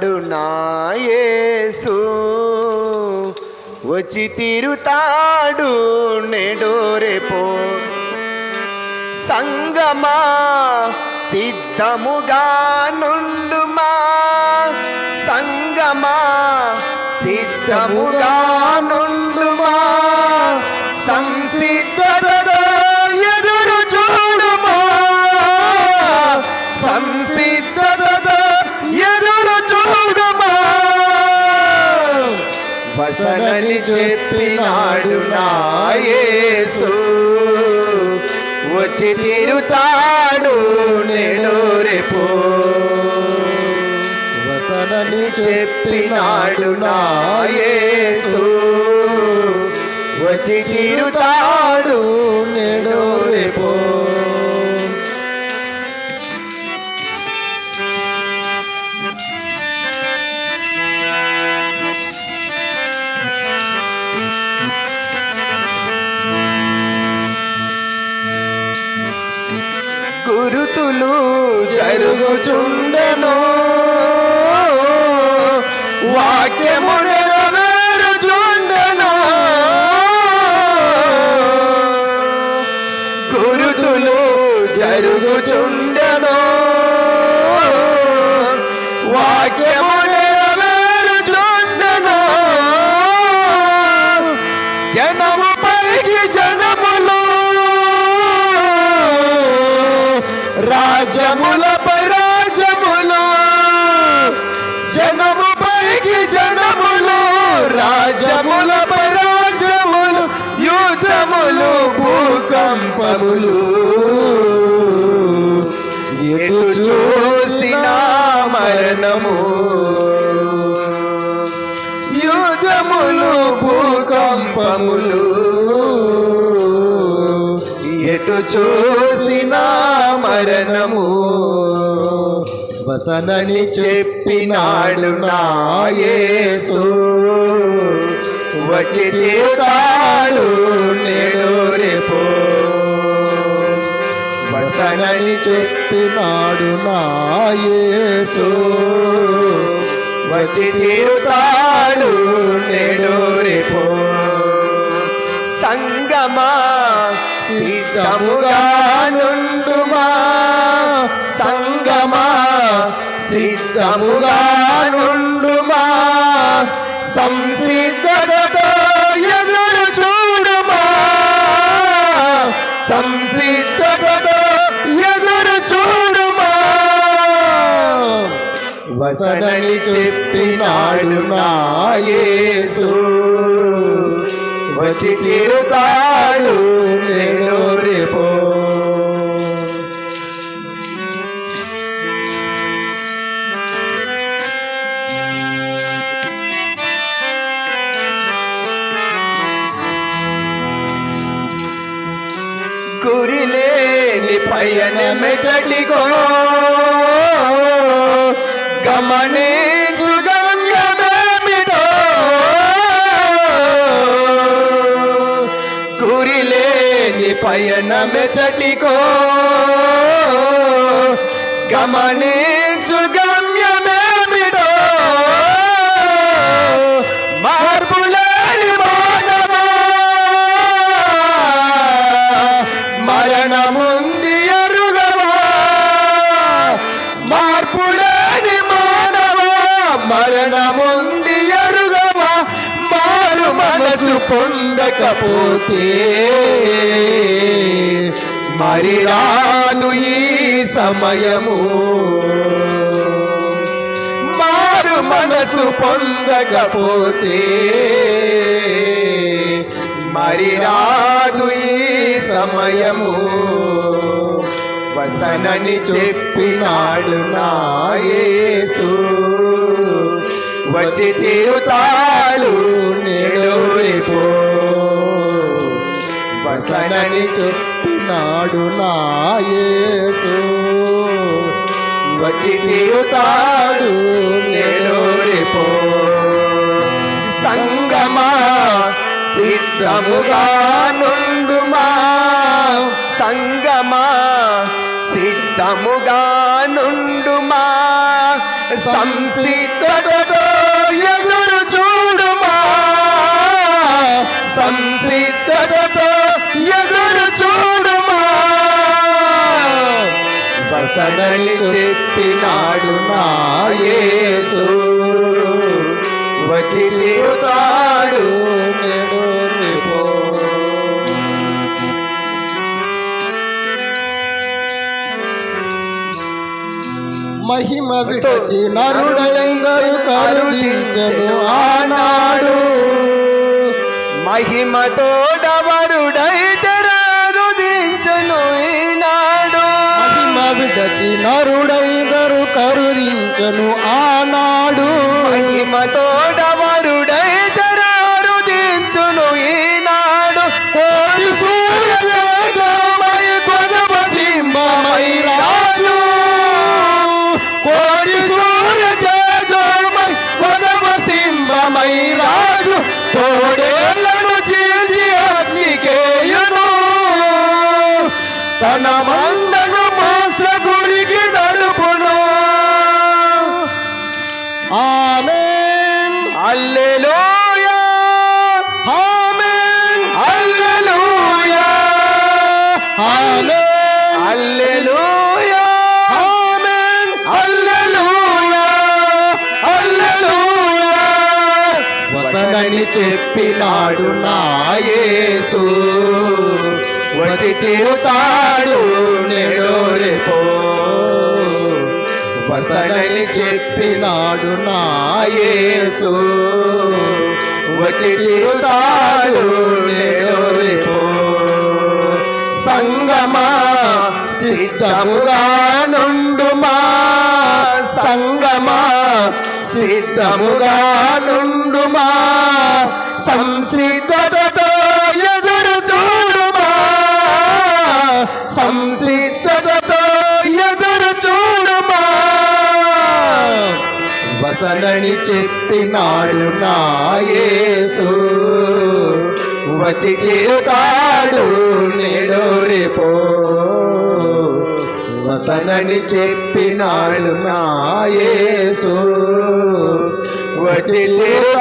నాయసు వచ్చి తిరుతాడు నేడు రేపో సంగమా సిద్ధముగా నుండుమా. సంగమా సిద్ధముగా నుండుమా. సంసిద్ధ చెప్పినాడు నా యేసు. వచ్చి తీరుతాడు నేడు రేపు. వస్తానని చెప్పినాడు నా యేసు. వచ్చి తీరుతాడు నేడు రేపు. గురుతులు జరుగుచుండెను వాక్యము నెరవేరుచుండెను గురుతులు జరుగుచుండెను వాక్యము రాజములపై రాజములు. జనము పైకి జనములు. రాజములపై రాజములు. యుద్ధములు భూకంపములు. ఎటు చూసిన మరణము. వసనని చెప్పినాడు నాయసు వచ్చి తీరుతాడు నేడు రేపు. వసనని చెప్పినాడు నాయసు వచ్చి తీరుతాడు నేడు రేపు. సంగమా సిద్ధముగా నుండుమా సంగమా? సిద్ధముగా నుండుమా సంసిద్ధతతో ఎదురు చూడుమా? సంసిద్ధతతో ఎదురు చూడుమా? వసనని చెప్పినాడు నాయేసు వచ్చి తీరుతాడు నేడు రేపు. గురిలేని పయనమే చటికో గమనే గురిలేని పయనమే చటికో. గమనించు గమ్యమేమిటో మార్పులేని మానవా. మరణముంది ఎరుగవా. మార్పులేని మానవా. మరణముంది ఎరుగవా. మారు మనసు పొందకపోతే మరి రాను ఈ సమయము. మారు మనసు పొందకపోతే. మరి రాను ఈ సమయము. వసనని చెప్పినాడు నాయసు వచ్చి తీరుతాడు నేడు రేపు. వసనని చెప్పినాడు నాయసు వచ్చి తీరుతాడు నేను రేపు. సంగమా సిద్ధముగా నుండుమా. సంగమా సిద్ధముగా నుండుమా. చూ వసనని చెప్పినాడు నాయసు వచ్చి తీరుతాడు మహిమ విచి నరుడైందరు కరుదించను ఆనాడు. మహిమతో డవరుడైతరారుదించను విడచి నరుడైదరు కరుదించను ఆనాడు. మహిమతోడా వసనని చెప్పినాడు నాయసు వచ్చి తిరుతాడు నేడు రేపో. వసనని చెప్పినాడు నాయసు వచ్చి తిరుతాడు నేడు రేపో. సంగమా సిద్ధముగా సముగా నుండుమా సంసిద్ధతతో ఎదురు చూడుమా? సంసిద్ధతతో ఎదురు చూడుమా? వసనని చెప్పినాడు నాయసు వచికిరుతాడు వచ్చి నేడు రేపో వసనని చెప్పినాడు నాయసు i'm a Chile.